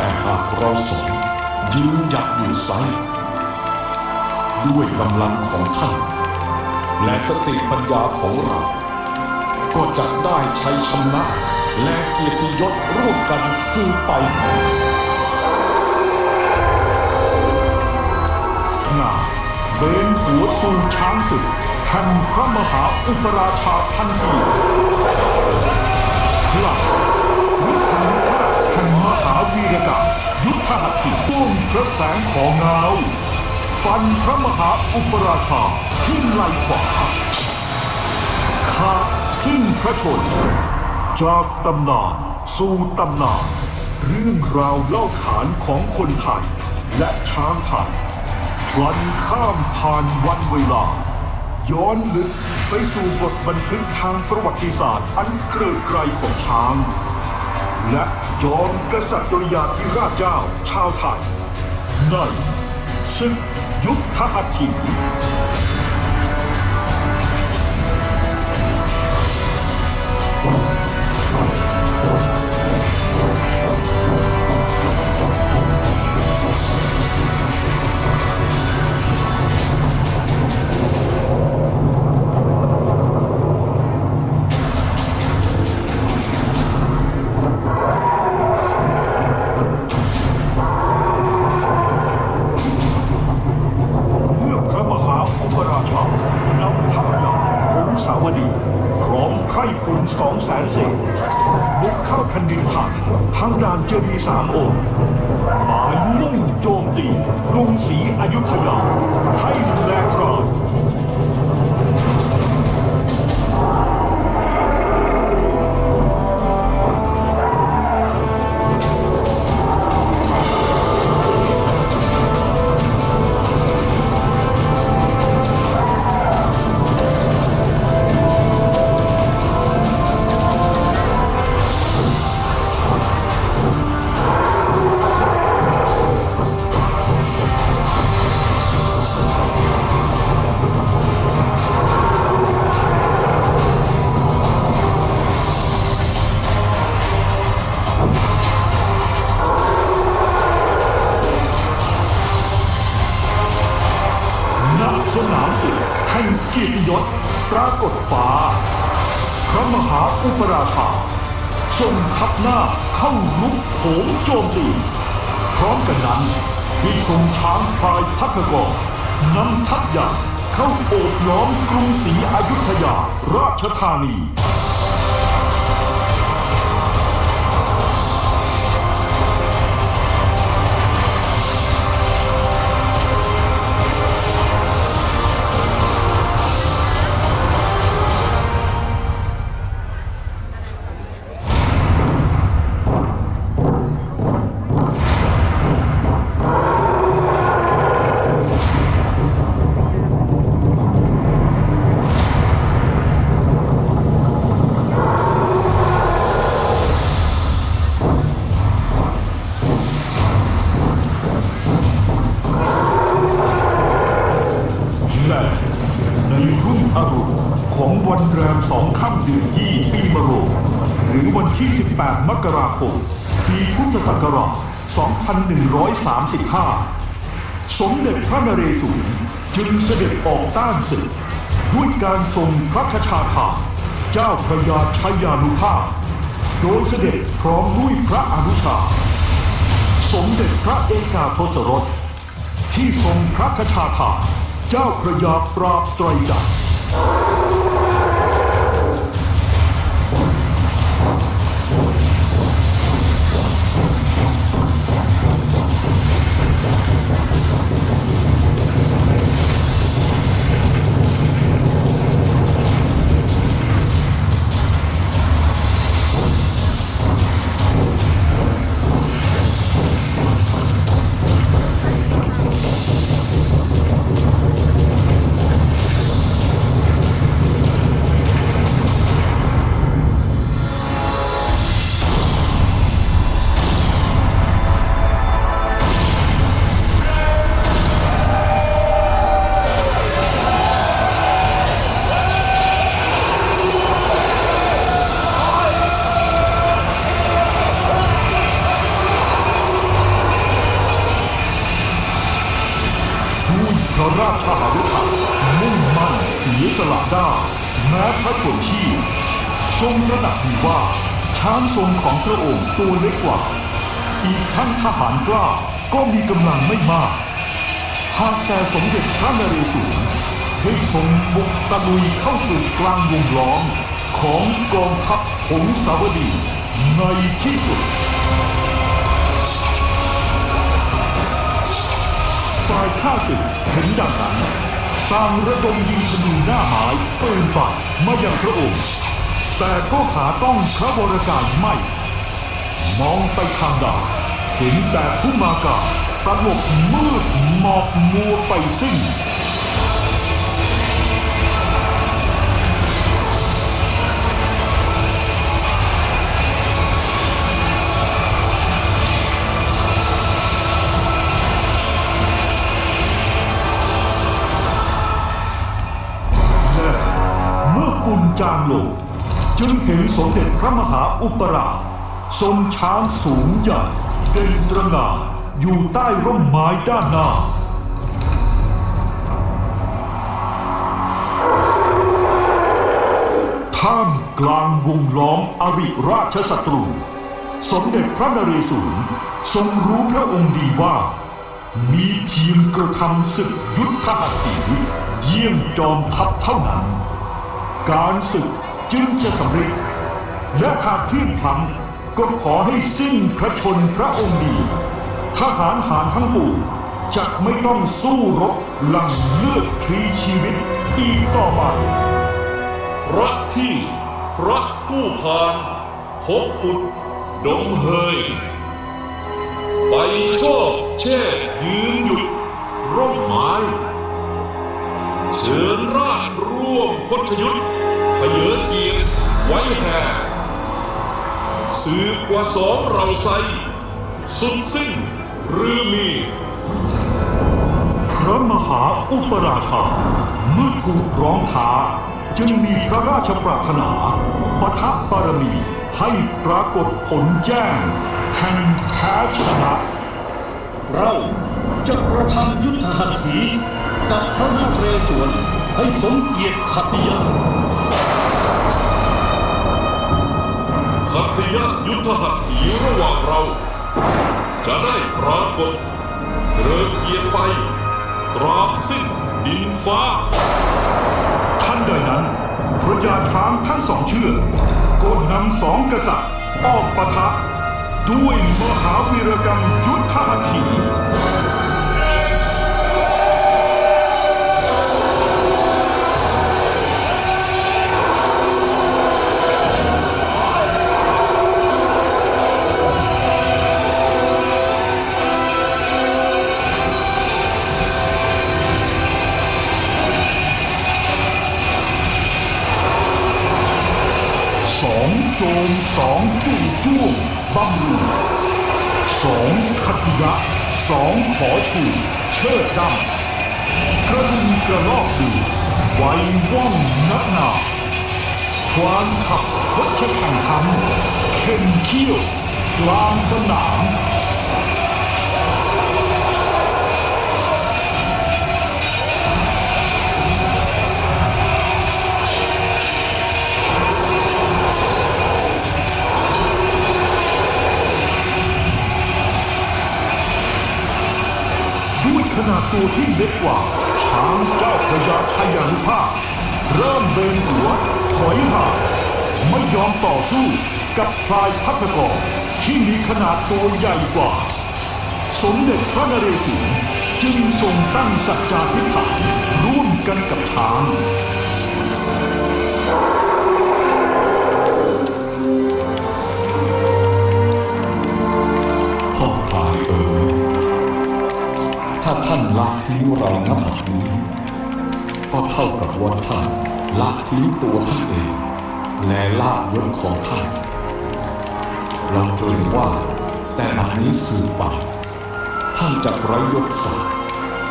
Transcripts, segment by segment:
แต่หากเราสองยืนหยัดอยู่ไซด้วยกำลังของท่าน และสติปัญญาของเรา ก็จะได้ชัยชนะ และเกียรติยศร่วมกันสืบไปงาเบนหัวสู่ช้างศึกแห่งพระมหาอุปราชาพันปีพลัง ยุทธหัตถิต้วงพระแสงของเงาฟันพระมหาอุปราชาที่ไหล่ขวาขาดสิ้นพระชน จากตำนานสู่ตำนาน เรื่องราวเล่าขานของคนไทย และช้างไทยพลันข้ามผ่านวันเวลา ย้อนลึกไปสู่บทบันทึกทางประวัติศาสตร์อันเกริกไกรของช้าง และจอมกษัตริยาธิราชเจ้าชาวไทยในศึกยุทธหัตถี ลุกโหมโจมตี พร้อมกันนั้นมีทรงช้างพลายพักกรนำทัพใหญ่เข้าโอบล้อมกรุงศรีอยุธยาราชธานี วันแรมสองค่ำเดือนยี่ปีมะโรงหรือวันที่ 18 มกราคม ปีพุทธศักราช 2135 สมเด็จพระนเรศวรจึงเสด็จออกต้านศึก ด้วยการทรงพระคชาทานเจ้าพระยาชัยยานุภาพ โดยเสด็จพร้อมด้วยพระอนุชา สมเด็จพระเอกาทศรสที่ทรงพระคชาทานเจ้าพระยาปราบไตรดักระราชหฤทัยมุ่งมั่นเสียสละได้แม้พระชนชีพทรงระหนักดีว่า ช้างทรงของพระองค์ตัวเล็กกว่า อีกทั้งทหารกล้าก็มีกำลังไม่มากหากแต่สมเด็จพระนเรศวรให้ทรงบุกตะลุยเข้าสู่กลางวงล้อมของกองทัพหงสาวดีในที่สุด ข้าศึกเห็นดังนั้นต่างระดมยิงสนูหน้าหายปืนปัดมายังพระองค์แต่ก็หาต้องพระบรการไม่ มองไปทางใดเห็นแต่ผู้มากาตลบมืดหมอกมัวไปสิ้น ลง จึงเห็นสมเด็จพระมหาอุปราชทรงช้างสูงใหญ่เด่นตระหง่านอยู่ใต้ร่มไม้ด้านหน้าท่ามกลางวงล้อมอริราชศัตรู สมเด็จพระนเรศวรทรงรู้พระองค์ดีว่า มีเพียงกระทำศึกยุทธหัตถีเยี่ยมจอมทัพเท่านั้น การศึกจึงจะสำเร็จ และหากที่ยงพลันก็ขอให้สิ้นพระชนพระองค์ดี ทหารหารทั้งปวงจะไม่ต้องสู้รบหลังเลือดพลีชีวิตอีกต่อไปพระที่พระผู้พานพบอุดดงเฮย ไปชอบเช่ยืนหยุดร่มไม้ เชิญราชร วมพจยุทธเผยเกียรติไว้แห่สืบกว่าสองเราไซสุดสิ้นรือมี พระมหาอุปราชาเมื่อถูกร้องท้าจึงมีพระราชปรารถนาปทะบารมีให้ปรากฏผลแจ้งแห่งแพ้ชนะ เราจะกระทำยุทธหัตถีกับพระนเรศวร ให้สมเกียรติขัตยะขัตติยยุทธหัตถีระหว่างเรา จะได้ปรากฏเริกเกียรติไปตราบสิ้นดินฟ้า ท่านใดนั้นพระยาช้างทั้งสองเชือกก็นำสองกษัตริย์ออกประทะด้วยมหาวีรกรรมยุทธหัตถี สองขอชูเชิดดำกระดุมกระลอกดูไว้ว่องนักหนาความขับคดชะแข่งขันเข็นเขี้ยวกลางสนาม นาดตัวที่เล็กกว่า ช้างเจ้าพระยาชัยานุภาพ เริ่มเบนหัวถอยห่างไม่ยอมต่อสู้กับพลายพัทกรที่มีขนาดตัวใหญ่กว่า สมเด็จพระนเรศวรจึงทรงตั้งสัจจาธิฐานร่วมกันกับช้าง ละทิ้งเราณบัดนี้ ก็เท่ากับว่าท่านละทิ้งตัวท่านเอง และลาบยศของท่านเราเกรงว่า แต่บัดนี้สืบไปท่านจะไร้ยศศักดิ์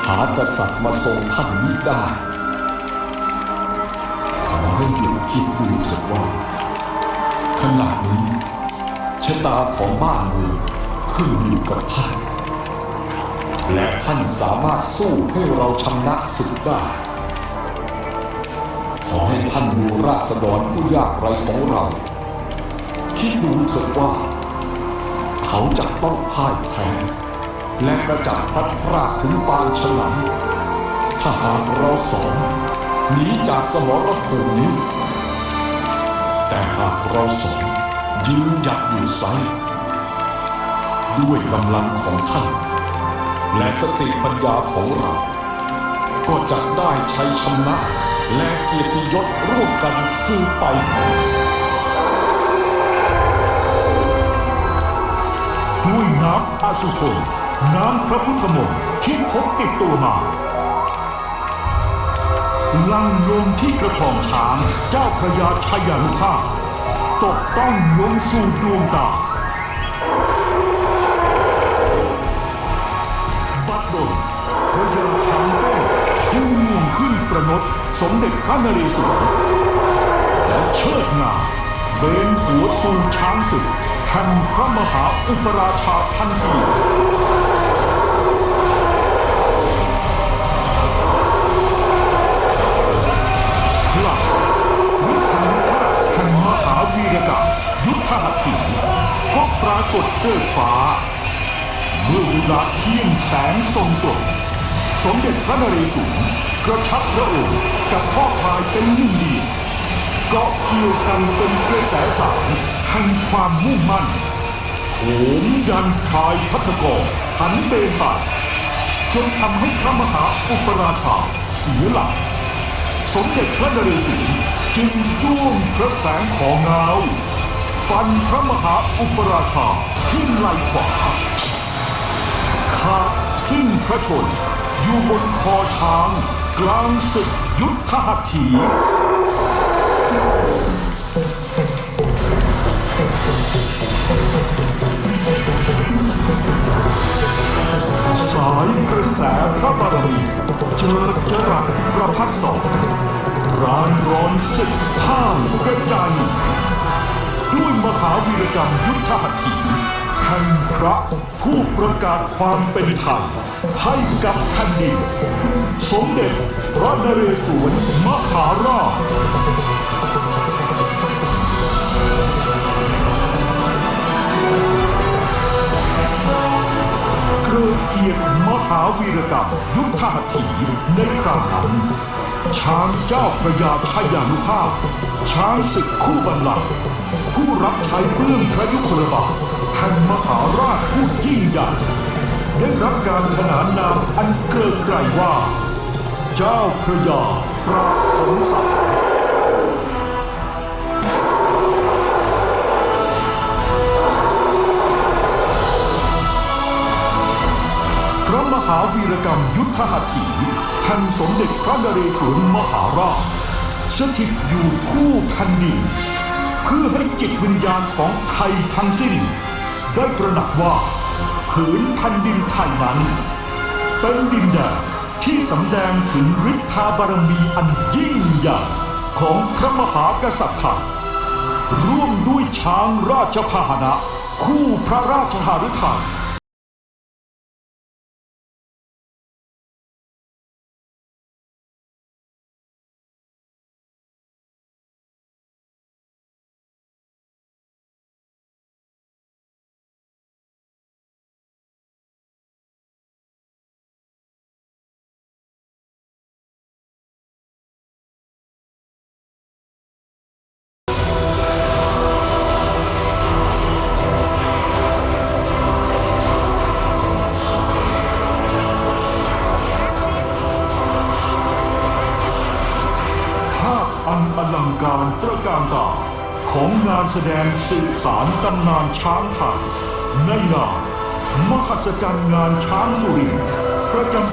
หากษัตริย์มาทรงท่านมิได้ ขอให้หยุดคิดดูเถิดว่า ขณะนี้ชะตาของบ้านเมืองขึ้นอยู่กับท่าน ท่านสามารถสู้ให้เราชนะศึกได้ ขอให้ท่านดูราษฎรผู้ยากไร้ของเรา คิดดูเถิดว่า เขาจะต้องพ่ายแพ้ และกระจัดพลัดพรากถึงปานฉลัยถ้าหากเราสองหนีจากสมรภูมินี้ แต่หากเราสองยืนหยัดอยู่ไซด้วยกำลังของท่าน และสติปัญญาของเรา ก็จะได้ใชัยชนะ และเกียรติยศร่วมกันสืบไปด้วยน้ำอาสุชนน้ำพระพุทธมนต์ที่พกติดตัวมา ลังลงที่กระทองช้างเจ้าพระยาชัยานุภาพตกต้องลงสู่ดวงตา ประนดสมเด็จพระนเรศวรและเชิดงาเบนหัวสู่ช้างศึกแห่งพระมหาอุปราชาทันทีพลังวิทานุภาพแห่งมหาวีรกรรมยุทธหัตถีก็ปรากฏเกิดฟ้าเมื่อเวลาเที่ยงแสงทรงตกสมเด็จพระนเรศวร ระชับพระองค์กับพ่อพายเป็นหนึ่งดีเกาะเกี่ยวกันเป็นกระแสสารแห่งความมุ่งมั่นโหมยันพายพัทกรหันเบนบาดจนทำให้พระมหาอุปราชาเสียหลัก สมเด็จพระนเรศวรจึงจ้วงพระแสงของเงาฟันพระมหาอุปราชาที่ไหล่ขวาขาดสิ้นพระชนอยู่บนคอช้าง กลางศึกยุทธหัตถี สายกระแสพระบารมีเจอจรัสประพัดสองร้านร้อนศึกข้างกระจายด้วยมหาวีรกรรมยุทธหัตถีแห่งพระผู้ประกาศความเป็นไทยให้กับแผ่นดิน สมเด็จพระนเรศวรมหาราชเกริกเกียรติมหาวีรกรรมยุทธหัตถีในคราวนั้นช้างเจ้าพระยาชยานุภาพ ช้างศึกคู่บัลลังก์ผู้รับใช้เบื้องพระยุคลบาทแห่งมหาราชผู้ยิ่งใหญ่ได้รับการขนานนามอันเกริกไกรว่า เจ้าพระยาปราบผลสัตว์พระมหาวีรกรรมยุทธหัตถีแห่งสมเด็จพระนเรศวรมหาราชสถิตอยู่คู่แผ่นดินเพื่อให้จิตวิญญาณของไทยทั้งสิ้น ได้ตระหนักว่าผืนแผ่นดินไทยนั้นเป็นดินแดน ที่สำแดงถึงฤทธาบารมีอันยิ่งใหญ่ของพระมหากษัตริย์ไทยร่วมด้วยช้างราชพาหนะ คู่พระราชหฤทัย แสดงสืบสารตำนานช้างไทยในงานมหัศจรรย์งานช้างสุรินทร์ประจำ